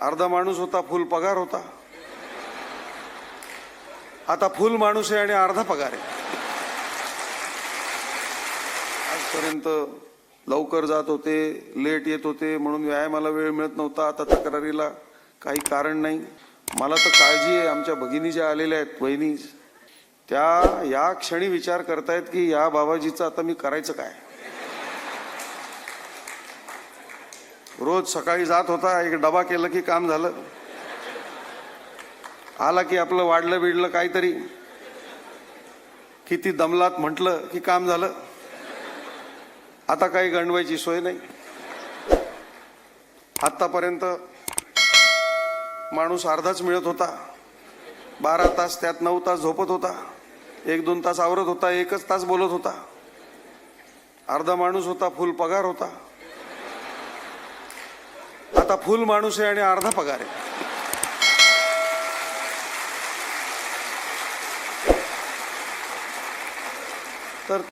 अर्धा माणूस होता फुल पगार होता. आता फुल माणूस आहे आणि अर्धा पगार आहे. आजपर्यंत लवकर जात होते लेट येत होते म्हणून व्यायामाला वेळ मिळत नव्हता. आता तक्रारीला काही कारण नाही. मला तर काळजी आहे आमच्या भगिनी ज्या आलेल्या आहेत बहिणी त्या या क्षणी विचार करतायत की या बाबाजीचं आता मी करायचं काय? रोज सकाळी जात होता एक डबा केलं की काम झालं. आला की आपलं वाढलं बिडलं काहीतरी. किती दमलात म्हटलं की काम झालं. आता काही गणवायची सोय नाही. आत्तापर्यंत माणूस अर्धाच मिळत होता. बारा तास त्यात नऊ तास झोपत होता. एक दोन तास आवरत होता एकच तास बोलत होता. अर्धा माणूस होता फुल पगार होता. आता फुल माणूस आहे आणि अर्धा पगार आहे.